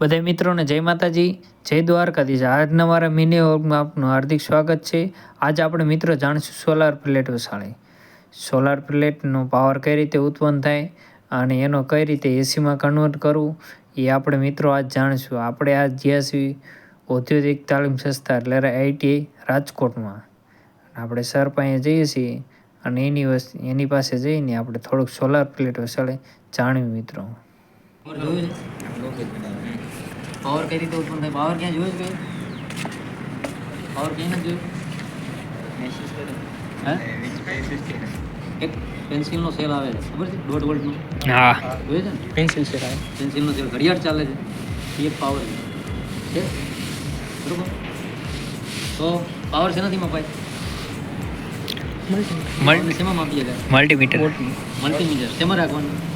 બધા મિત્રોને જય માતાજી, જય દ્વારકાધીશ. આજના મારા મિની વર્ગમાં આપનું હાર્દિક સ્વાગત છે. આજે આપણે મિત્રો જાણીશું સોલાર પ્લેટ વિશાળે સોલાર પ્લેટનો પાવર કઈ રીતે ઉત્પન્ન થાય અને એનો કઈ રીતે એસીમાં કન્વર્ટ કરવું, એ આપણે મિત્રો આજ જાણીશું. આપણે આજ છીએ, ઔદ્યોગિક તાલીમ સંસ્થા એટલે આઈટીઆઈ રાજકોટમાં. આપણે સર પાસે જઈએ છીએ અને એની વસ્તુ એની પાસે જઈને આપણે થોડુંક સોલાર પ્લેટ વિશાળે જાણ્યું મિત્રો. જોયું છે પાવર કઈ રીતે ઉત્પન્ન થાય પાવર ક્યાં જોયું છે પાવર ક્યાં નથી જોયું હે એક પેન્સિલનો સેલ આવે છે ખબર છે? દોઢ વોલ્ટનો હા. જોયું છે ને? પેન્સિલ છે પેન્સિલનો સેલ ઘડિયાળ ચાલે છે. એ એક પાવર છે. બરોબર? તો પાવર શેનાથી મપાય? મલ્ટીમીટર. મલ્ટીમીટર. શેમાં રાખવાનું?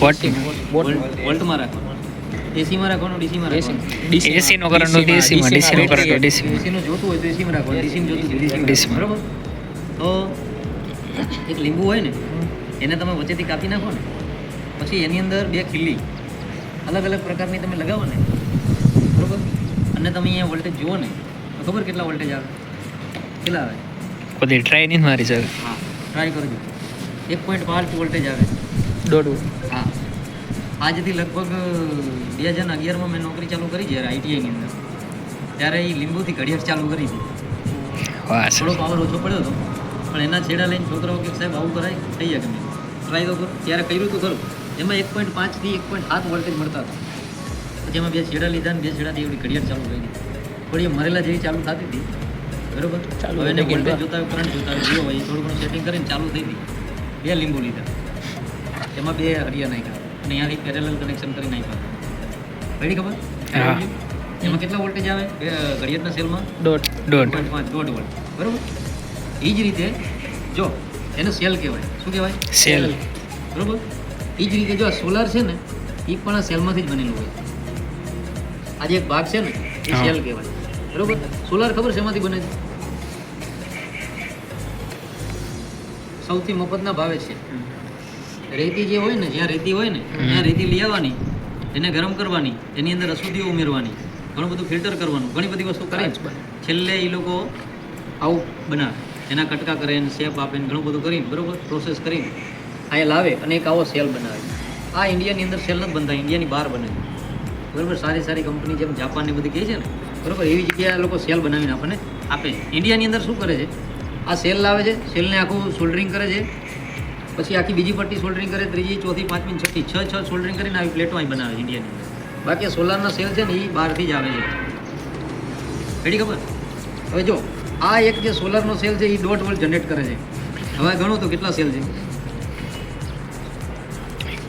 વોટિંગ વોલ્ટમાં રાખવાનું એસીમાં રાખવાનું. ડીસીમાં રાખવાનું કરંટ ડીસી જોતું હોય તો એસીમાં રાખવાનું ડીસીમાં જોતું હોય તો ડીસીમાં માં. તો એક લીંબુ હોય ને એને તમે વચ્ચેથી કાપી નાખો ને પછી એની અંદર બે ખીલી અલગ અલગ પ્રકારની તમે લગાવો ને બરોબર? અને તમે અહીંયા વોલ્ટેજ જુઓ ને તો ખબર કેટલા વોલ્ટેજ આવે? કેટલા આવે? કોઈ ટ્રાય નહીં મારી સર હા ટ્રાય કરજો. એક પોઈન્ટ પાંચ વોલ્ટેજ આવે. દોઢ હા. આજથી લગભગ બે હજાર અગિયારમાં મેં નોકરી ચાલુ કરી જ્યારે આઈટીઆઈની અંદર. ત્યારે એ લીંબુથી ઘડિયાળ ચાલુ કરી હતી. થોડો પાવર ઓછો પડ્યો હતો પણ એના છેડા લઈને છોકરાઓ કે સાહેબ આવું કરાય થઈ જાય નહીં ટ્રાય તો કરો. ત્યારે કર્યું તો ખરું. એમાં એક પોઈન્ટ પાંચથી એક પોઈન્ટ સાત વોલ્ટેજ મળતા હતા. પછી એમાં બે છેડા લીધા ને બે છેડાથી એવડી ઘડિયાળ ચાલુ કરી દીધી. થોડી મરેલા જેવી ચાલુ થતી હતી. બરોબર? ચાલુ એને વોલ્ટેજ જોતા કરંટ જોતા હોય જો હોય થોડું ઘણું સેટિંગ કરીને ચાલુ થઈ હતી બે લીંબુ લીધા. એમાં બે હરિયા નાખ્યા. અને અહીંયાથી પેરેલલ કનેક્શન કરી નાખ્યા. પડી ખબર? એમાં કેટલા વોલ્ટેજ આવે? ઘડિયાળના સેલમાં દોઢ. દોઢ. પોઈન્ટ પાંચ દોઢ વોલ્ટ બરાબર? એ જ રીતે જો એને સેલ કહેવાય. શું કહેવાય? સેલ બરોબર? એ જ રીતે જો આ સોલાર છે ને એ પણ આ સેલમાંથી જ બનેલું હોય. આ જે એક ભાગ છે ને એ સેલ કહેવાય. બરોબર? સોલાર ખબર છે એમાંથી બને છે? સૌથી મફતના ભાવે છે. રેતી જે હોય ને જ્યાં રેતી હોય ને ત્યાં રેતી લઈ આવવાની એને ગરમ કરવાની એની અંદર અશુદ્ધિઓ ઉમેરવાની ઘણું બધું ફિલ્ટર કરવાનું ઘણી બધી વસ્તુ કરે. છેલ્લે એ લોકો આવું બનાવે. એના કટકા કરે ને શેપ આપે ને ઘણું બધું કરીને બરોબર પ્રોસેસ કરીને અહીંયા લાવે અને એક આવો સેલ બનાવે. આ ઇન્ડિયાની અંદર સેલ નથી બનતા ઇન્ડિયાની બહાર બને બરોબર સારી સારી કંપની જેમ જાપાનની બધી કહે છે ને બરોબર એવી જગ્યાએ આ લોકો સેલ બનાવીને આપણને આપે. છે ઇન્ડિયાની અંદર શું કરે છે? આ સેલ લાવે છે સેલને આખું સોલ્ડરિંગ કરે છે પછી આખી બીજી પટ્ટી સોલ્ડરિંગ કરે ત્રીજી ચોથી પાંચમી ને છઠ્ઠી છ છ સોલ્ડરિંગ કરીને આવી પ્લેટો અહીં બનાવે છે ઇન્ડિયાની અંદર બાકી સોલારના સેલ છે ને એ બહારથી જ આવે છે. રેડી ખબર? હવે જો આ એક જે સોલારનો સેલ છે એ દોઢ વોલ્ટ જનરેટ કરે છે. હવે ગણો તો કેટલા સેલ છે?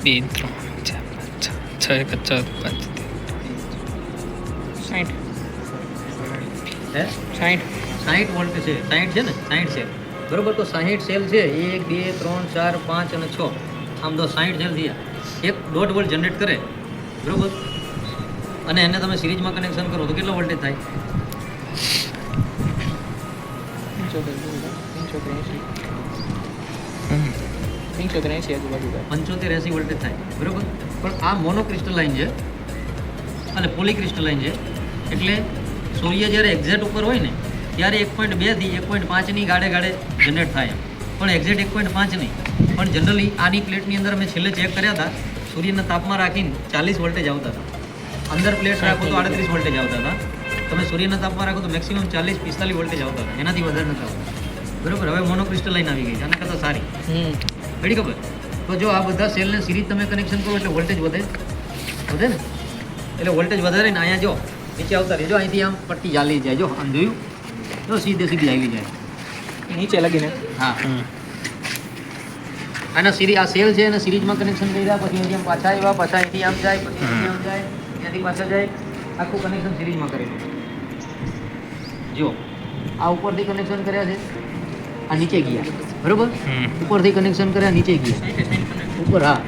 બે ત્રણ ચાર પાંચ છ છ એક ચાર પાંચ સાઠ હે? સાઠ વોલ્ટ છે સાઠ છે ને? સાઠ સેલ બરોબર તો સાહીઠ સેલ છે, એક, બે, ત્રણ, ચાર, પાંચ અને છ. આમ તો સાહીઠ સેલ થયા. એક દોઢ વોલ્ટ જનરેટ કરે. બરોબર? અને એને તમે સિરીઝમાં કનેક્શન કરો તો કેટલો વોલ્ટેજ થાય? પંચોતેર એસી આજુબાજુ પંચોતેર એંસી વોલ્ટેજ થાય. બરોબર? પણ આ મોનોક્રિસ્ટલાઇન છે અને પોલીક્રિસ્ટલાઇન છે. એટલે સૂર્ય જ્યારે એક્ઝેટ ઉપર હોય ને ત્યારે એક પોઈન્ટ બેથી એક પોઈન્ટ પાંચની ગાડે ગાડે જનરેટ થાય. પણ એક્ઝેક્ટ એક પોઈન્ટ પાંચ નહીં. પણ જનરલી આની પ્લેટની અંદર અમે છેલ્લે ચેક કર્યા હતા. સૂર્યના તાપમાં રાખીને ચાલીસ વોલ્ટેજ આવતા હતા. અંદર પ્લેટ રાખો તો આડત્રીસ વોલ્ટેજ આવતા હતા. તમે સૂર્યના તાપમાં રાખો તો મેક્સિમમ ચાલીસ પિસ્તાલીસ વોલ્ટેજ આવતા હતા. એનાથી વધારે નથી આવતા. બરોબર? હવે મોનોક્રિસ્ટલાઇન આવી ગઈ છે. આના કરતાં સારી. હમ. પડી ખબર? તો જો આ બધા સેલને સિરીઝ તમે કનેક્શન કરો એટલે વોલ્ટેજ વધે. વધે ને? એટલે વોલ્ટેજ વધારે ને અહીંયા જો નીચે આવતા રહેજો. અહીંથી આમ પટ્ટી ચાલી જાય. જો આમ જોયું? જો સીધે સીધી આવી જાય નીચે લગીને. હા. આના સિરી આ સેલ છે અને સિરીઝમાં કનેક્શન કર્યા પછી અહીંથી પાછા આવ્યા પાછા અહીંથી આમ જાય પછી અહીંથી આમ જાય ત્યાંથી પાછા જાય આખું કનેક્શન સિરીઝમાં કરેલું. જો આ ઉપરથી કનેક્શન કર્યા છે આ નીચે ગયા. બરોબર? ઉપરથી કનેક્શન કર્યા નીચે ગયા. ઉપર હા.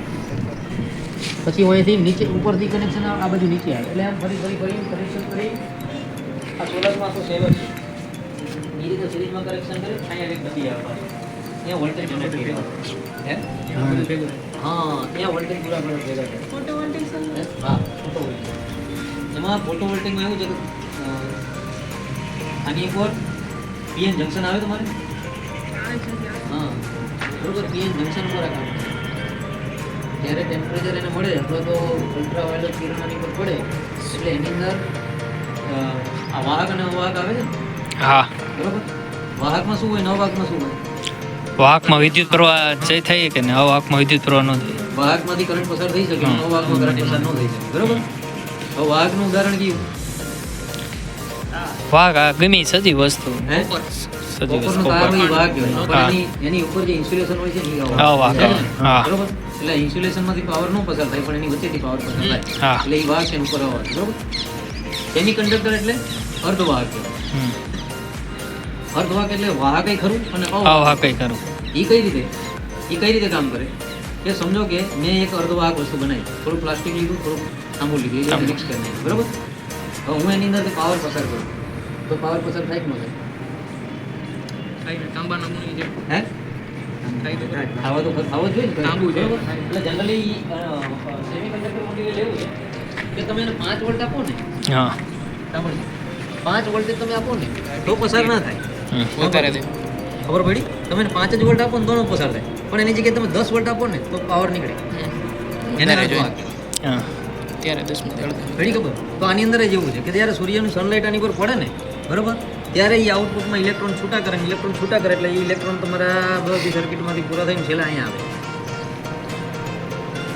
પછી હું અહીંથી નીચે ઉપરથી કનેક્શન આ બાજુ નીચે આવે. એટલે આમ ફરી ફરી ફરી કનેક્શન કરી આ સોલરમાં તો સેવ જ છે એ સિરીઝમાં કનેક્શન કરી અહીંયા એક ડબ્બી આવે ત્યાં વોલ્ટેજ જનરેટ કરી હા? ત્યાં વોલ્ટેજ પૂરા પૂરા ભેગા થાય. હે? હા મોટો voltage. એમાં ફોટોવોલ્ટેકમાં એવું છે કે અ, આની ઉપર પીએન જંકશન આવે તમારે? હા બરોબર પીએન જંકશન ઉપર આ કામ. જ્યારે ટેમ્પરેચર એને મળે અથવા તો અલ્ટ્રાવાયોલેટ કિરણ પર પડે એટલે એની અંદર અ, આ વાહક અને અવાહક આવે છે ને? હા. બરોબર વાહકમાં શું હોય નવાહકમાં શું હોય? વાહકમાં વિદ્યુત પ્રવાહ જે થાય કે ને અવાહકમાં વિદ્યુત પ્રવાહ ન થાય. વાહકમાંથી કરંટ પસાર થઈ શકે નવાહકમાં કરંટ પસાર ન થઈ શકે. બરોબર? હવે વાહકનું ઉદાહરણ કયું? વાહક આ ગમી સજી વસ્તુ. હે? સજી વાહક. એની ઉપર જે ઇન્સ્યુલેશન હોય છે એ વાહક, છે ને? હા. બરોબર? એટલે ઇન્સ્યુલેશનમાંથી પાવર ન પસાર થાય પણ એની વચ્ચેથી પાવર પસાર થાય. એટલે એ વાહક એની ઉપર આવવા બરોબર? એની કંડક્ટર એટલે અર્ધવાહક. કહેવાય. અર્ધવાહક એટલે વાહકય ખરું અને અવાહકય ખરું. એ કઈ રીતે? એ કઈ રીતે કામ કરે? કે સમજો કે મેં એક અર્ધવાહક વસ્તુ બનાવી. થોડું પ્લાસ્ટિક લીધું થોડું તાંબુ લીધું મિક્સ કરી નાખ્યું બરોબર? હવે હું એની અંદર પાવર પસાર કરું. તો પાવર પસાર થાય કે ન થાય? તાંબાના ગુણ જે હે? થાય તો ખરા. ખાવા તો ખાવો જોઈએ ને તાંબુ છે. એટલે જનરલી સેમિકન્ડક્ટર મટીરિયલ એવું છે કે તમે એને પાંચ વોલ્ટ આપો ને હા. પાંચ વોલ્ટેજ તમે આપો ને તો પસાર ના થાય. વધારે દે ખબર પડી? તમે પાંચ જ વોલ્ટ આપો ને તો નો પસાર થાય. પણ એની જગ્યાએ તમે દસ વોલ્ટ આપો ને તો પાવર નીકળે. એને ત્યારે દસ ઘણી ખબર? તો આની અંદર જ એવું છે કે જ્યારે સૂર્યનું સનલાઇટ આની પર પડે ને બરોબર? ત્યારે એ આઉટપુટમાં ઇલેક્ટ્રોન છૂટા કરે ઇલેક્ટ્રોન છૂટા કરે એટલે એ ઇલેક્ટ્રોન તમારા બધી સર્કિટમાંથી પૂરા થઈને છેલ્લા અહીંયા આવે.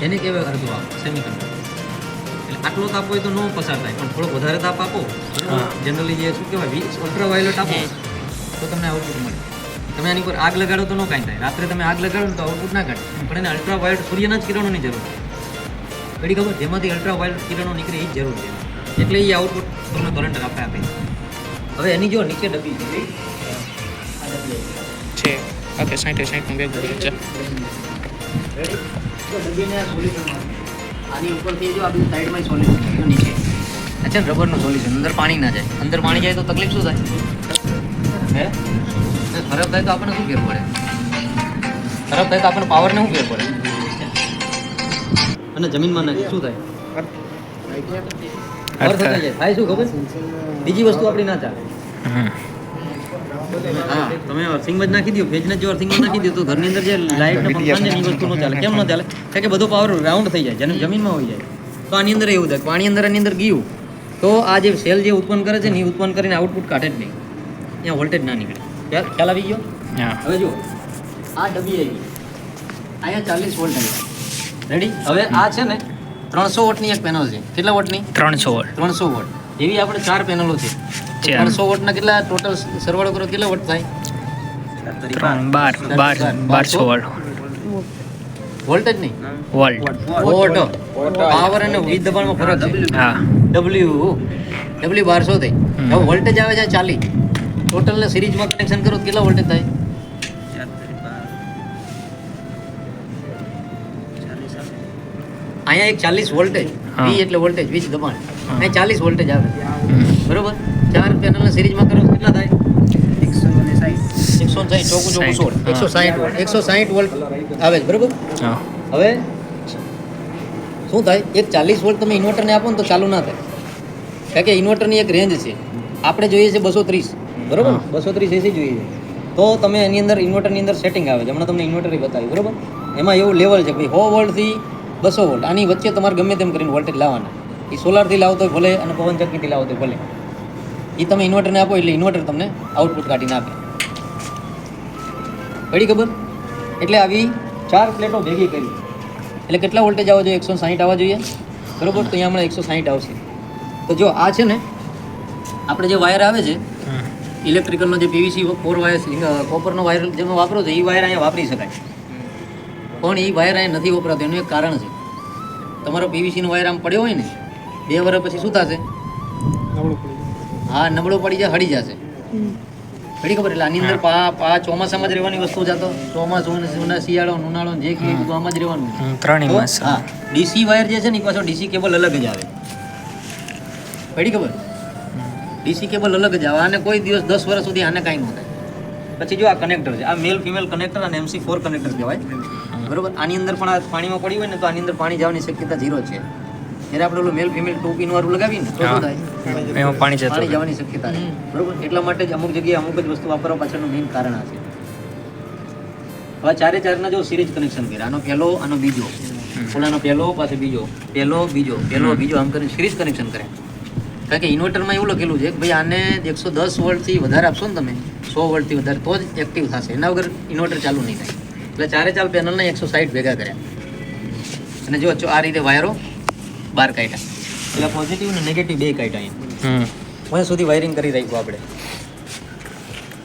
એને કહેવાય અર્ધવાહક સેમિકન્ડક્ટર એટલે આટલો તાપ હોય તો ન પસાર થાય પણ થોડોક વધારે તાપ આપો હા. જનરલી જે શું કહેવાય અલ્ટ્રાવાયોલેટ આપો. તો તમને આઉટપુટ મળે. તમે આની પર આગ લગાડો તો ન કાંઈ થાય. રાત્રે તમે આગ લગાડો ને તો આઉટપુટ ના કાઢે પણ એને અલ્ટ્રાવાયોલેટ સૂર્યના જ કિરણોની જરૂર છે. ઘડી ખબર? જેમાંથી અલ્ટ્રાવાયોલેટ કિરણો નીકળે એ જ જરૂર છે. એટલે એ આઉટપુટ તમને કરંટ આપે આપે. હવે એની જો નીચે ડબ્બી છે આ છે. આખે સાઠે સાઠનું ભેગું છે. આ સોલ્યુશનમાં આની ઉપરથી જો આપણી સાઈડમાં સોલ્યુશન છે નીચે. છે ને રબરનું સોલ્યુશન અંદર પાણી ના જાય. અંદર પાણી જાય તો તકલીફ શું થાય? હે ખરાબ થાય તો આપણને શું ફેર પડે? ખરાબ થાય તો આપણને પાવરને શું ફેર પડે? અને જમીનમાં નાખી શું થાય? અર્થ થઈ જાય થાય શું ખબર? બીજી વસ્તુ આપણી ના ચાલે હા તમે અર્થિંગ જ નાખી દો. ફેજને જો અર્થિંગ નાખી દો તો ઘરની અંદર જે લાઇટ ને પંખા ને એ વસ્તુ ન ચાલે. કેમ ન ચાલે? કારણ કે બધો પાવર રાઉન્ડ થઈ જાય જેને જમીનમાં હોય જાય. તો આની અંદર એવું થાય. પાણી અંદર એની અંદર ગયું તો આ જે સેલ જે ઉત્પન્ન કરે છે ને એ ઉત્પન્ન કરીને આઉટપુટ કાઢે જ નહીં. ત્યાં વોલ્ટેજ ના નીકળે. ખ્યાલ આવી ગયો? હા. હવે જુઓ. આ ડબી આવી અહીંયા ચાલીસ વોલ્ટ આવી રેડી હવે આ છે ને ત્રણસો વોટની એક પેનલ છે. કેટલા વોટની? ત્રણસો વોટ. ત્રણસો વોટ. એવી આપણે ચાર પેનલો છે. ત્રણસો વોટના કેટલા ટોટલ સરવાળો કરો? કેટલા વોટ થાય? બાર બાર બારસો વોલ્ટેજ નહીં? વોલ્ટ વોટ પાવર અને વીજ દબાણમાં ફરક છે. હા. ડબલ્યુ ડબલ્યુ બારસો થઈ. હવે વોલ્ટેજ આવે છે ચાલી ટોટલ ને સિરીઝમાં કનેક્શન કરો કેટલા વોલ્ટેજ થાય? અહીંયા એક ચાલીસ વોલ્ટેજ. વી એટલે વોલ્ટેજ વીજ દબાણ. અહીંયા ચાલીસ વોલ્ટેજ આવે. બરોબર? ચાર પેનલને સિરીઝમાં કરો કેટલા થાય? એકસો સાઠ ચોકું ચોકું સોળ. એકસો સાહીઠ વોલ્ટ એકસો સાહીઠ વોલ્ટ આવે છે બરોબર? હવે શું થાય? એક ચાલીસ વોલ્ટ તમે ઇન્વર્ટરને આપો ને તો ચાલુ ના થાય. કારણ કે ઇન્વર્ટરની એક રેન્જ છે. આપણે જોઈએ છે બસો ત્રીસ. બરોબર? બસો ત્રીસ એસી જોઈએ તો તમે એની અંદર ઇન્વર્ટરની અંદર સેટિંગ આવે છે. હમણાં તમને ઇન્વર્ટર બતાવ્યું બરોબર? એમાં એવું લેવલ છે ભાઈ સો વોલ્ટથી બસો વોલ્ટ આની વચ્ચે તમારે ગમે તેમ કરીને વોલ્ટેજ લાવવાના. એ સોલારથી લાવતો ભલે અને પવન ચક્કીથી લાવતો ભલે. એ તમે ઇન્વર્ટરને આપો એટલે ઇન્વર્ટર તમને આઉટપુટ કાઢીને આપે. પડી ખબર? એટલે આવી ચાર પ્લેટો ભેગી કરી. એટલે કેટલા વોલ્ટેજ આવવા જોઈએ? એકસો સાહીઠ આવવા જોઈએ. બરોબર? તો અહીંયા હમણાં એકસો સાહીઠ આવશે. તો જો આ છે ને આપણે જે વાયર આવે છે. ઇલેક્ટ્રિકલનો જે પીવીસી ફોર વાયર કોપરનો વાયર જેનો વાપરો છો એ વાયર અહીંયા વાપરી શકાય. પણ એ વાયર અહીંયા નથી વપરાતો એનું એક કારણ છે. તમારો પીવીસીનો વાયર આમ પડ્યો હોય ને બે વર્ષ પછી શું થશે નવડું પડી જાય. હા નબળો પડી જાય હળી જશે. ઘડી ખબર? એટલે આની અંદર પા પા ચોમાસામાં જ રહેવાની વસ્તુ જાતો ચોમાસું ને ઉના- શિયાળો ઉનાળો જે કે આમાં જ રહેવાનું ત્રણ ત્રણેય માસ હા. ડીસી વાયર જે છે ને એ પાછો ડીસી કેબલ અલગ જ આવે. પડી ખબર? ડીસી કેબલ અલગ જ આવે આને કોઈ દિવસ દસ વર્ષ સુધી આને કાંઈ ન થાય. પછી જો આ કનેક્ટર છે આ મેલ ફિમેલ કનેક્ટર અને એમસી ફોર કનેક્ટર કહેવાય. બરોબર? આની અંદર પણ આ પાણીમાં પડ્યું હોય ને તો આની અંદર પાણી જવાની શક્યતા ઝીરો છે. જ્યારે આપણે ઓલું મેલ ફિમેલ ટુ પિન વાળું લગાવીએ ને તો શું થાય? પાણી પાણી જવાની શક્યતા બરોબર? એટલા માટે જ અમુક જગ્યાએ અમુક જ વસ્તુ વાપરવા પાછળનું મેઇન કારણ આ છે. હવે ચારે ચારના જો સિરીઝ કનેક્શન કર્યા આનો પહેલો આનો બીજો. ઓલાનો પહેલો પાછો બીજો. પહેલો બીજો. પહેલો બીજો. આમ કરીને સિરીઝ કનેક્શન કર્યા. કારણ કે ઇન્વર્ટરમાં એવું લખેલું છે કે ભાઈ આને એકસો દસ વોલ્ટથી વધારે આપશો ને તમે સો વોલ્ટથી વધારે તો જ એક્ટિવ થશે. એના વગર ઇન્વર્ટર ચાલુ નહીં થાય. એટલે ચારે ચાર પેનલના એકસો સાઠ ભેગા કર્યા. અને જો આ રીતે વાયરો બાર કાઢ્યા. એટલે પોઝિટિવ ને નેગેટિવ બે કાઢ્યા અહીંયા. અહીંયા સુધી વાયરિંગ કરી રાખ્યું આપણે.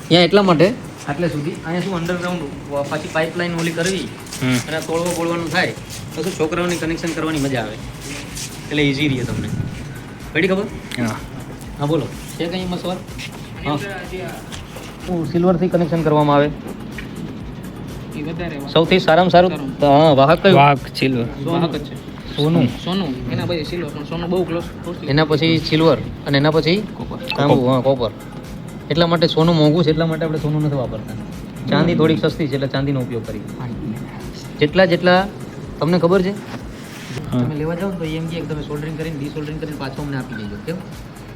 અહીંયા એટલા માટે? આટલે સુધી. અહીંયા શું અંડરગ્રાઉન્ડ પાછી પાઇપલાઇન ઓલી કરવી અને તોડવો બોળવાનું થાય તો શું છોકરાઓની કનેક્શન કરવાની મજા આવે. એટલે ઇઝી રહે તમને. પડી ખબર? હા. હા બોલો. છે કંઈ એમાં સવાલ? હા. શું સિલ્વરથી કનેક્શન કરવામાં આવે. સૌથી સારામાં સારું હા વાહક કયું? વાહક સિલ્વર વાહક જ છે. સોનું. સોનું. એના પછી સિલ્વર પણ સોનું બહુ ક્લોઝ એના પછી સિલ્વર અને એના પછી તાંબુ હા કોપર એટલા માટે સોનું મોંઘું છે એટલા માટે આપણે સોનું નથી વાપરતા. ચાંદી થોડીક સસ્તી છે એટલે ચાંદીનો ઉપયોગ કરીએ. જેટલા જેટલા તમને ખબર છે. તમે લેવા જાઓ તો એમ કે તમે સોલ્ડરિંગ કરીને ડીસોલ્ડરિંગ કરીને પાછો અમને આપી દેજો કેમ?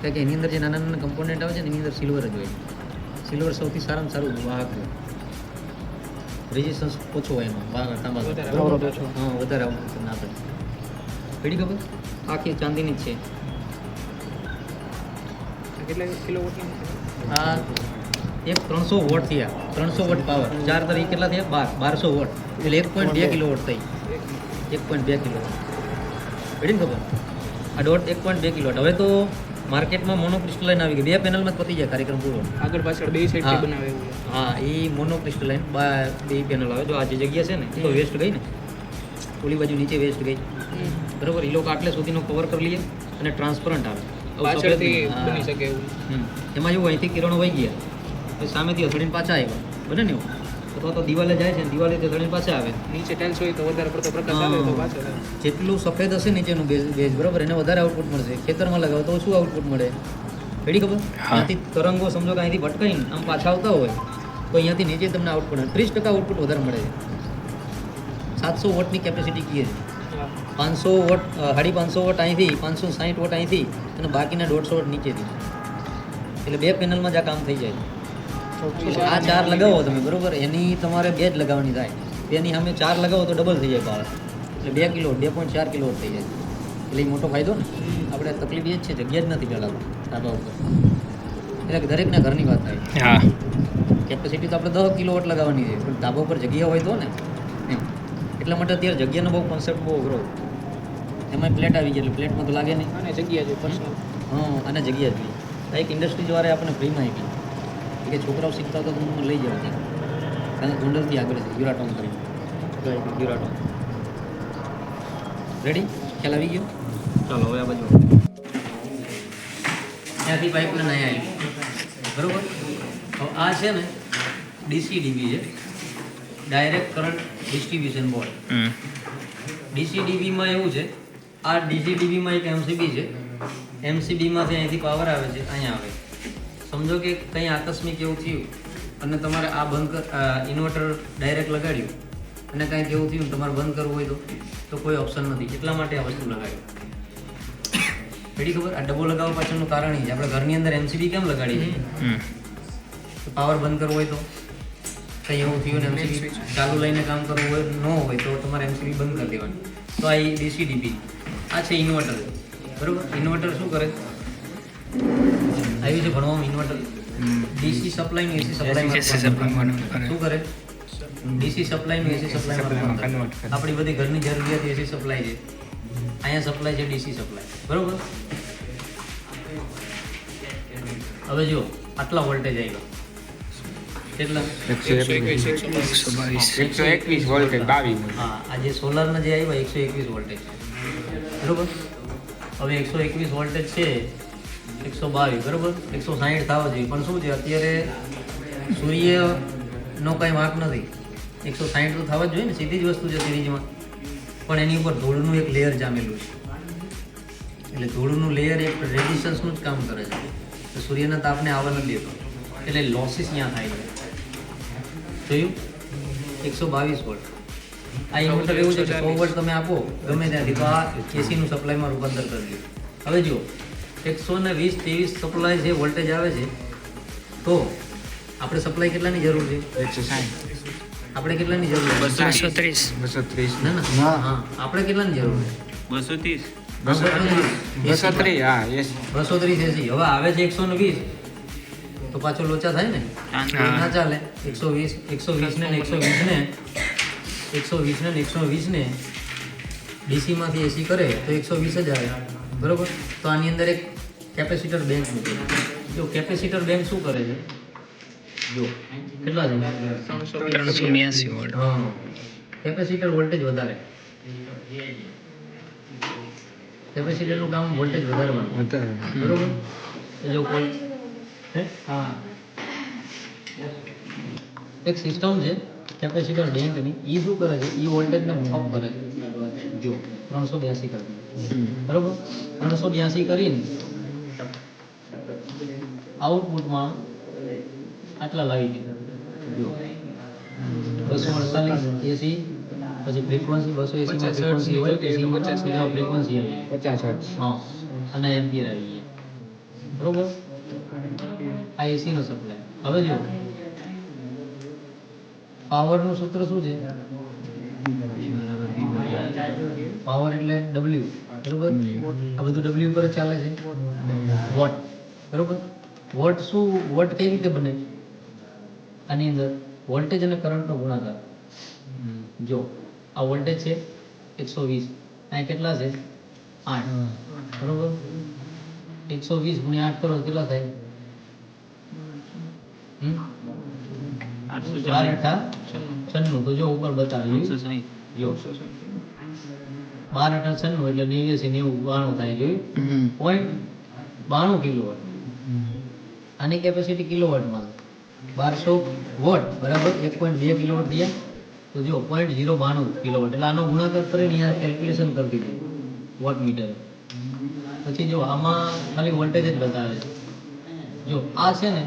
કારણ કે એની અંદર જે નાના નાના કમ્પોનન્ટ આવે છે ને એની અંદર સિલ્વર જ હોય. સિલ્વર સૌથી સારામાં સારું વાહક હોય. રેઝિસ્ટન્સ ઓછો હોય એમાં વાહક તાંબા. હા વધારે આવું ના પડે પડી ખબર? આખી ચાંદીની જ છે. કેટલા કિલો વોટની આ એક ત્રણસો વોટ થયા. ત્રણસો વોટ પાવર ચાર તારીખ કેટલા થયા? બાર. બારસો વોટ. એટલે એક પોઈન્ટ બે કિલો વોટ થઈ. એક પોઈન્ટ બે કિલો પડી ને ખબર. આ દોઢ એક પોઈન્ટ બે કિલો હવે તો માર્કેટમાં મોનોક્રિસ્ટલાઇન આવી ગઈ. બે પેનલમાં જ પતી જાય કાર્યક્રમ પૂરો. આગળ પાછળ બે સાઈડ. બનાવે એવું. હા એ મોનોક્રિસ્ટલાઇન બે પેનલ આવે. જો આ જે જગ્યા છે ને એ તો વેસ્ટ ગઈ ને. ઓલી બાજુ નીચે વેસ્ટ ગઈ. બરોબર? એ લોકો આટલે સુધીનો કવર કરી લઈએ અને ટ્રાન્સપરન્ટ આવે. પાછળથી બની શકે એવું. એમાં એવું અહીંથી કિરણો વહી ગયા. સામેથી અથડીને પાછા આવ્યા. બને ને એવું? અથવા તો દિવાલે જાય છે ને તો ધણી પાસે આવે. નીચે ટાઇલ્સ હોય તો વધારે પડતો પ્રકાશ આવે તો પાછળ જેટલું સફેદ હશે નીચેનું બેઝ બેઝ બરાબર? એને વધારે આઉટપુટ મળશે. ખેતરમાં લગાવો તો ઓછું આઉટપુટ મળે? પેડી ખબર? ત્યાંથી તરંગો સમજો કે અહીંથી ભટકાઈને આમ પાછા આવતા હોય તો અહીંયાથી નીચે તમને આઉટપુટ ત્રીસ ટકા આઉટપુટ વધારે મળે. છે સાતસો વોટની કેપેસિટી કીએ. છે પાંચસો વોટ સાડી પાંચસો વોટ અહીંથી પાંચસો સાઠ વોટ અહીંથી અને બાકીના દોઢસો વોટ નીચેથી. એટલે બે પેનલમાં જ આ કામ થઈ જાય. એટલે આ ચાર લગાવો તમે બરોબર? એની તમારે બે જ લગાવવાની થાય. એની સામે ચાર લગાવો તો ડબલ થઈ જાય પાવર એટલે બે કિલો બે પોઈન્ટ ચાર કિલો થઈ જાય. એટલે એ મોટો ફાયદો ને? આપણે તકલીફ એ જ છે જગ્યા જ નથી પહેલાં ધાબા ઉપર. એટલે દરેકના ઘરની વાત થાય. હા. કેપેસિટી તો આપણે દસ કિલો વોટ લગાવવાની છે. પણ ધાબા ઉપર જગ્યા હોય તો ને? એમ. એટલા માટે અત્યારે જગ્યાનો બહુ કોન્સેપ્ટ બહુ અઘરો. એમાં પ્લેટ આવી જાય એટલે પ્લેટમાં તો લાગે નહીં. અને જગ્યા છે પર્સનલ હા અને જગ્યા જ નહીં આ એક ઇન્ડસ્ટ્રી દ્વારા આપણને ફ્રીમાં આવી કે છોકરાઓ શીખતા હતા તો હું લઈ જાઉં ત્યાં. ગુંડલથી આગળ છે યુરાટોન કરીને. યુરાટોન. રેડી ખ્યાલ આવી ગયો? ચાલો હવે આ બાજુ. ત્યાંથી પાઇપલાઇન નહીં આવી બરોબર? હવે આ છે ને ડીસી ડીબી છે. Direct current distribution board DC ડીવીમાં એવું છે આ ડીસીડીબીમાં એક એમસીબી છે. એમસીબીમાંથી અહીંથી પાવર આવે છે અહીંયા આવે સમજો કે કંઈ આકસ્મિક એવું થયું અને તમારે આ બંધ ઇન્વર્ટર ડાયરેક્ટ લગાડ્યું અને કાંઈક એવું થયું ને તમારે બંધ કરવું હોય તો તો કોઈ ઓપ્શન નથી. એટલા માટે આ વસ્તુ લગાડ્યું પેલી ખબર? આ ડબ્બો લગાવવા પાછળનું કારણ એ છે. આપણે ઘરની અંદર એમસીબી કેમ લગાડી છે પાવર બંધ કરવો હોય તો? કંઈ એવું થયું ને એમસીબી ચાલુ લઈને કામ કરવું હોય ન હોય તો તમારે એમસીબી બંધ કરી દેવાની. તો આ ડીસી ડીપી આ છે ઇન્વર્ટર બરાબર? ઇન્વર્ટર શું કરે? આવ્યું છે ભણવામાં ઇન્વર્ટર ડીસી સપ્લાય ને એસી સપ્લાય શું કરે? ડીસી સપ્લાય ને એસી સપ્લાય આપણી બધી ઘરની જરૂરિયાત એસી સપ્લાય છે. અહીંયા સપ્લાય છે ડીસી સપ્લાય બરોબર? હવે જો આટલા વોલ્ટેજ આવ્યા. કેટલા? એકસો એકવીસ. એકસો બાવીસ. એકસો એકસો વોલ્ટેજ બાવીસ હા આ જે સોલારના જે આવ્યા એકસો એકવીસ વોલ્ટેજ બરોબર? હવે એકસો એકવીસ વોલ્ટેજ છે. એકસો બાવીસ, બરાબર? એકસો સાહીઠ થવા જોઈએ. પણ શું છે, અત્યારે સૂર્યનો કાંઈ વાંક નથી. એકસો સાહીઠ તો થવા જ જોઈએ ને, સીધી જ વસ્તુ છે સિરીજમાં પણ એની ઉપર ધૂળનું એક લેયર જામેલું છે. એટલે ધૂળનું લેયર એક રેઝિસ્ટન્સનું જ કામ કરે છે. સૂર્યના તાપને આવવા નથી દેતો. એટલે લોસીસ ત્યાં થાય છે. જોયું? એકસો બાવીસ વોલ્ટ આ ઇન્વર્ટર એવું છે કે સો વોટ તમે આપો, ગમે ત્યાંથી. તો આ એસીનું સપ્લાયમાં રૂપાંતર કરી દે. હવે જુઓ. એકસો ને વીસ ત્રેવીસ સપ્લાય જે વોલ્ટેજ આવે છે તો આપણે સપ્લાય કેટલાની જરૂર છે? એકસો સાઠ. આપણે કેટલાની જરૂર છે? બસો ત્રીસ. બસો ત્રીસ. ના ના. હા આપણે કેટલાની જરૂર છે? બસો ત્રીસ. બસો ત્રીસ. હા યસ બસો ત્રીસ એસી હવે આવે છે એકસો ને વીસ. તો પાછો લોચા થાય ને? ના ચાલે. એકસો વીસ એકસો વીસ ને એકસો વીસ ને. એકસો વીસ ને એકસો વીસ ને ડીસીમાંથી એસી કરે તો એકસો વીસ જ આવે. બરોબર? તો આની અંદર એક કેપેસિટર બેંક મૂકી જો કેપેસિટર બેંક શું કરે છે? જો કેટલા છે? ત્રણસો બ્યાસી વોટ હા. કેપેસિટર વોલ્ટેજ વધારે. કેપેસિટરનું કામ વોલ્ટેજ વધારવાનું. વધારે. બરોબર? એ જો કોઈ હે? હા. એક સિસ્ટમ છે કેપેસિટર બેંકની. એ શું કરે છે? એ વોલ્ટેજને અપ કરે છે. જો ત્રણસો બ્યાસી કરી. બરોબર? ત્રણસો બ્યાસી કરીને આઉટપુટમાં આટલા લાવી દીધા બસો અડતાલીસ એસી પછી ફ્રીક્વન્સી બસો એસી ફ્રીક્વન્સી હોય એસી ફ્રીક્વન્સી પચાસ હર્ટ્ઝ હા. અને એમ્પિયર આવી ગયા. બરોબર? આ એસી નો સપ્લાય હવે જો પાવરનું સૂત્ર શું છે? પાવર એટલે ડબલ્યુ બરોબર? આ બધું ડબલ્યુ પર ચાલે છે. વોટ બરોબર? વોટ શું વોટ કઈ રીતે બને? આની અંદર વોલ્ટેજ અને કરંટનો ગુણાકાર. જો આ વોલ્ટેજ છે એકસો વીસ. અહીં કેટલા છે? આઠ. બરોબર? એકસો વીસ ગુણ્યા આઠ કરો કેટલા થાય? બાર અઠા છન્નું. તો જો ઉપર બતાવ્યું. જો. બાર અઠા છન્નું એટલે નેવ્યાસી નેવું બાણું થાય જોયું? પોઈન્ટ બાણું કિલોવોટ આની કેપેસિટી કિલોવોટમાં બારસો વોટ બરાબર? એક પોઈન્ટ બે કિલોવોટ થયા. તો જો પોઈન્ટ ઝીરો બાણું કિલોવોટ એટલે આનો ગુણાકાર કરીને અહીંયા કેલ્ક્યુલેશન કરી દીધું વોટ મીટર પછી જો આમાં ખાલી વોલ્ટેજ જ બતાવે છે. જો આ છે ને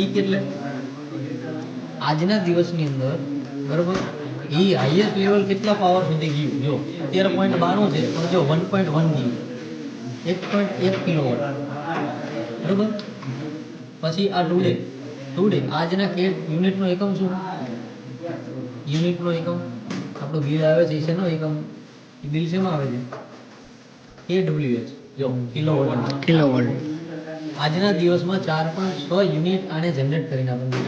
ઈ કેટલે? આજના દિવસની અંદર બરોબર? એ હાઈએસ્ટ લેવલ કેટલા પાવર સુધી ગયું? જો અત્યારે પોઈન્ટ બારું છે પણ જો વન પોઈન્ટ વન ગયું. એક પોઈન્ટ એક કિલોવોટ બરોબર? પછી આ ટુડે ટુડે આજના કે યુનિટનો એકમ શું? યુનિટનો એકમ. આપણો બિલ આવે છે શેનો એકમ. એ બિલ શેમાં આવે છે? એ ડબ્લ્યુએચ જો કિલોવોટ કિલો વોલ્ટ આજના દિવસમાં ચાર પોઈન્ટ છ યુનિટ આને જનરેટ કરીને આપણને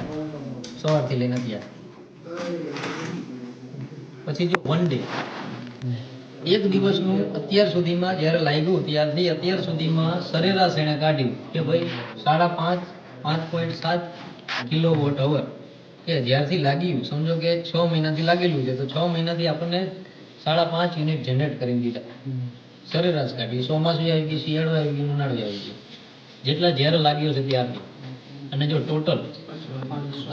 સવારથી લઈને અત્યારે. પછી જો વન ડે એક દિવસનું અત્યાર સુધીમાં જ્યારે લાગ્યું, ત્યારથી અત્યાર સુધીમાં સરેરાશ એણે કાઢ્યું કે ભાઈ સાડા પાંચ પાંચ પોઈન્ટ સાત કિલો વોટ અવર કે જ્યારથી લાગ્યું, સમજો કે છ મહિનાથી લાગેલું છે, તો છ મહિનાથી આપણને સાડા પાંચ યુનિટ જનરેટ કરી દીધા. સરેરાશ કાઢી, ચોમાસું આવી ગયું, શિયાળો આવી ગયું, ઉનાળો આવી ગયું. જેટલા જ્યારે લાગ્યો છે ત્યારથી. અને જો ટોટલ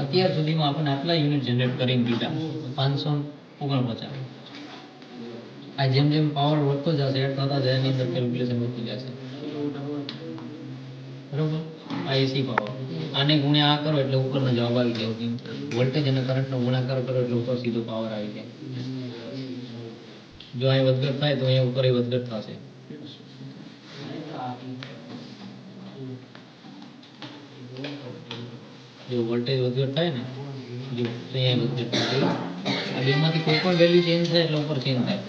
અત્યાર સુધીમાં આપણને આટલા યુનિટ જનરેટ કરીને દીધા. પાંચસો ઓગણપચાસ. આ જેમ જેમ પાવર વધતો જશે એડ થતા જાય એની અંદર કેલ્ક્યુલેશન વધતું જશે. બરોબર? આ એસી પાવર આને ગુણ્યા આ કરો એટલે ઉપરનો જવાબ આવી જાય વોલ્ટેજ અને કરંટનો ગુણાકાર કરો એટલે ઉપર સીધો પાવર આવી જાય. જો અહીં વધઘટ થાય તો અહીંયા ઉપર વધઘટ થશે. જો વોલ્ટેજ વધઘટ થાય ને, જો અહીંયા વધઘટ થાય આ બેમાંથી કોઈ પણ વેલ્યુ ચેન્જ થાય એટલે ઉપર ચેન્જ થાય.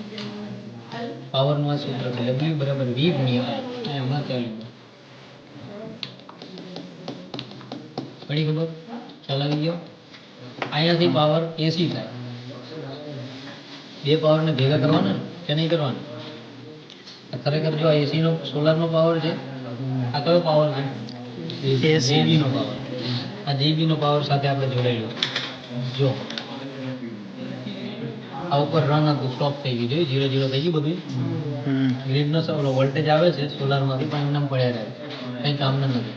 પાવરનું આ સૂત્ર છે. W બરાબર V ગુણ્યા I. આ હમણાં ચાલ્યું પડી ખબર? ખ્યાલ આવી ગયો? અહીંયાથી પાવર એસી થાય. બે પાવરને ભેગા કરવાના ને? કે નહીં કરવાના? આ ખરેખર જો આ એસી નો સોલાર નો પાવર છે. આ કયો પાવર છે? જેબી નો પાવર આ જેબી નો પાવર સાથે આપણે જોડાયેલો. જો. આ ઉપર રન હતું સ્ટોપ થઈ ગયું જોઈએ જીરો જીરો થઈ ગયું બધું. ગ્રીડનો ઓલો વોલ્ટેજ આવે છે સોલારમાંથી પણ એમને પડ્યા રહે. કંઈ કામના નથી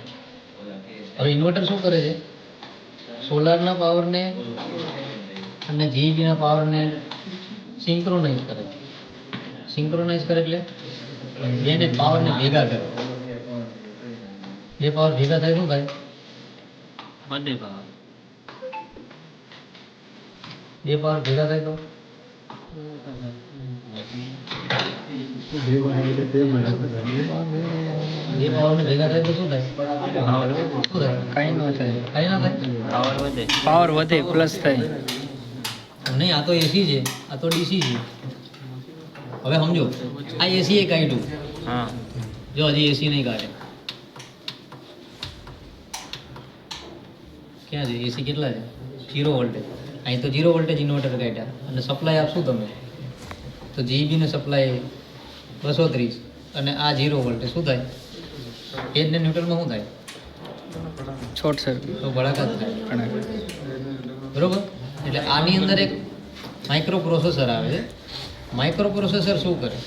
હવે ઇન્વર્ટર શું કરે છે? સોલારના પાવરને અને જીઈબીના પાવરને સિંક્રોનાઇઝ કરે છે. સિંક્રોનાઇઝ કરે એટલે બેને પાવરને ભેગા કરે. બે પાવર ભેગા થાય શું થાય? બંને ભાવ બે પાવર ભેગા થાય તો? બે પાવર ભેગા થાય તો શું થાય શું થાય કાંઈ ન થાય કાંઈ ના થાય પાવર વધે પ્લસ થાય. નહીં આ તો એસી છે આ તો ડીસી છે. હવે સમજો આ એસી એ કાઢ્યું હા. જો હજી એસી નહીં કાઢે. ક્યાં છે? એસી કેટલા છે? જીરો વોલ્ટેજ અહીં તો જીરો વોલ્ટેજ ઇન્વર્ટર કાઢ્યા. અને સપ્લાય આપશું તમે તો જીબીને સપ્લાય બસો ત્રીસ અને આ જીરો વોલ્ટેજ શું થાય? એજ ને ન્યુટ્રલમાં શું થાય? શોર્ટ સર્કિટ તો ભડાકા થાય. બરોબર? એટલે આની અંદર એક માઇક્રો પ્રોસેસર આવે છે. માઇક્રો પ્રોસેસર શું કરે?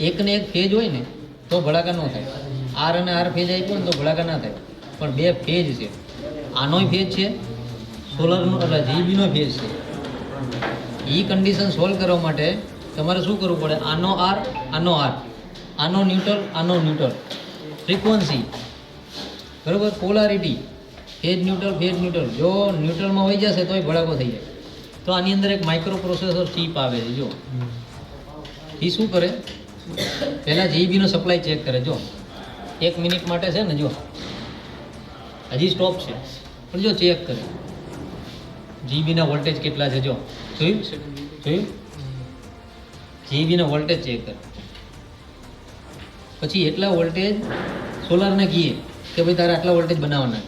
એકને એક ફેજ હોય ને તો ભડાકા ન થાય. આર અને આર ફેજ આપ્યો ને તો ભડાકા ના થાય. પણ બે ફેજ છે. આનોય ફેજ છે. સોલરનો એટલે જીબીનો ફેઝ છે. એ કન્ડિશન સોલ્વ કરવા માટે તમારે શું કરવું પડે? આનો આર આનો આર આનો ન્યુટ્રલ આનો ન્યુટ્રલ ફ્રીક્વન્સી બરોબર? Polarity phase neutral phase neutral જો ન્યુટ્રલમાં હોઈ જશે તોય ભડાકો થઈ જાય. તો આની અંદર એક માઇક્રો પ્રોસેસર ચીપ આવે છે જો. એ શું કરે? પહેલાં જીબીનો સપ્લાય ચેક કરે જો. એક મિનિટ માટે છે ને જો. હજી સ્ટોપ છે. પણ જો ચેક કરે. જીબીના વોલ્ટેજ કેટલા છે જો? જોયું? જોયું? જીબીના વોલ્ટેજ ચેક કર. પછી એટલા વોલ્ટેજ સોલારને કહીએ કે ભાઈ તારે આટલા વોલ્ટેજ બનાવવાના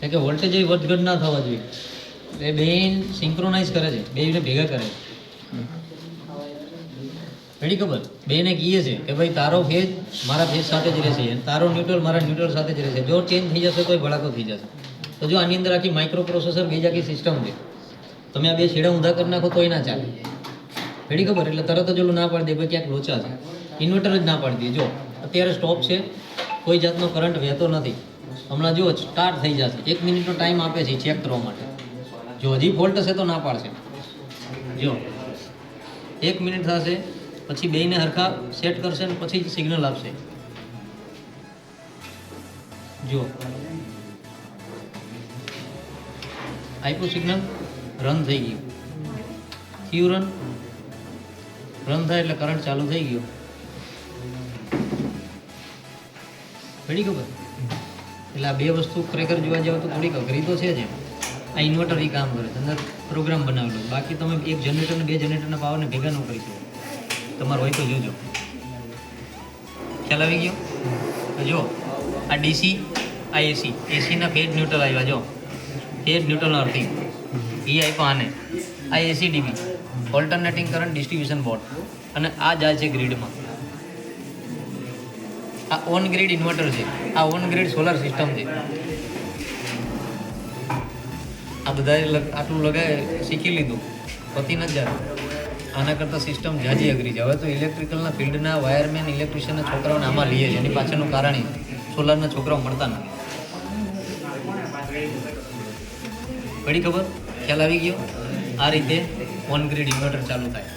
કારણ કે વોલ્ટેજ એ વધઘટ ના થવા જોઈએ. એટલે બેન સિંક્રોનાઇઝ કરે છે. બેને ભેગા કરે છે. રેડી ખબર? બેને કહીએ છે કે ભાઈ તારો ફેજ મારા ફેજ સાથે જ રહેશે અને તારો ન્યુટ્રલ મારા ન્યુટ્રલ સાથે જ રહેશે. જો ચેન્જ થઈ જશે તો ભડાકો થઈ જશે. તો જો આની અંદર આખી માઇક્રો પ્રોસેસર ગઈ આખી સિસ્ટમ છે. તમે આ બે છેડા ઊંધા કરી નાખો તોય ના ચાલે. રેડી ખબર? એટલે તરત જ ઓલું ના પાડી દે, ભાઈ ક્યાંક લોચા છે. ઇન્વર્ટર જ ના પાડી દે. જો, અત્યારે સ્ટોપ છે. કોઈ જાતનો કરંટ વહેતો નથી. હમણાં જો સ્ટાર્ટ થઈ જશે. એક મિનિટનો ટાઈમ આપે છે ચેક કરવા માટે. જો, હજી ફોલ્ટ હશે તો ના પાડશે. જો, એક મિનિટ થશે, પછી બેયને હરખા સેટ કરશે ને પછી સિગ્નલ આપશે. જો. આપ્યું સિગ્નલ રન થઈ ગયું. થયું રન? રન થાય એટલે કરંટ ચાલુ થઈ ગયો. પડી ખબર એટલે આ બે વસ્તુ ખરેખર જોવા જાવ તો થોડીક અઘરી તો છે જ આ ઇન્વર્ટર એ કામ કરે છે. અંદર પ્રોગ્રામ બનાવેલો બાકી તમે એક જનરેટરને બે જનરેટરના પાવરને ભેગા ન કરી શકો. તમારે હોય તો જોજો. ખ્યાલ આવી ગયો? જો, આ ડીસી આ એસી એસીના ફેજ ન્યુટ્રલ આવ્યા, જો. ફેડ ન્યુટ્રલ અર્થિંગ એ આપ્યો આને. આ ACDB alternating current distribution board અને આ જાય છે ગ્રીડમાં આ ઓન ગ્રીડ ઇન્વર્ટર છે. આ ઓન ગ્રીડ સોલાર સિસ્ટમ છે. આ બધાએ આટલું લગાય, શીખી લીધું. પતી નથી જાતું આના કરતાં સિસ્ટમ જાજી અઘરી છે. હવે તો ઇલેક્ટ્રિકલના ફિલ્ડના વાયરમેન ઇલેક્ટ્રિશિયનના છોકરાઓને આમાં લઈએ છે એની પાછળનું કારણ સોલારના છોકરાઓ મળતા નથી પડી ખબર? ખ્યાલ આવી ગયો? આ રીતે ગ્રીડ ઇન્વર્ટર ચાલુ થાય.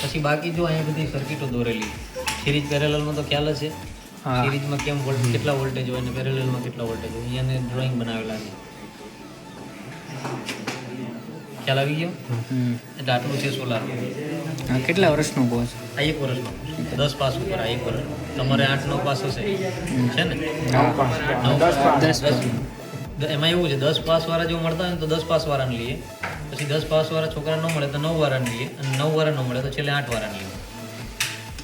પછી બાકી જો અહીંયા બધી સર્કિટો દોરેલી. સિરીજ પેરેલલમાં તો ખ્યાલ હશે. સિરીજમાં કેમ વોલ્ટ કેટલા વોલ્ટેજ હોય અને પેરેલલમાં કેટલા વોલ્ટેજ હોય? અહીંયાને ડ્રોઈંગ બનાવેલા છે. ખ્યાલ આવી ગયો? એટલે આટલું છે સોલાર કેટલા વર્ષનો કોર્સ આ એક વર્ષનો. દસ પાસ ઉપર આ એક વર્ષ. તમારે આઠ નવ પાસ હશે. છે ને? નવ દસ દસ. એમાં એવું છે, દસ પાસ વાળા જો મળતા હોય ને તો દસ પાસ વાળાને લઈએ. પછી દસ પાસ વાળા છોકરા ન મળે તો નવ વાળાને લઈએ અને નવ વાળા ન મળે તો છેલ્લે આઠ વાળાને લઈએ.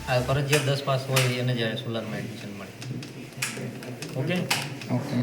આ ફરજિયાત દસ પાસ હોય એને જ્યારે સોલારમાં એડમિશન મળે. Okay okay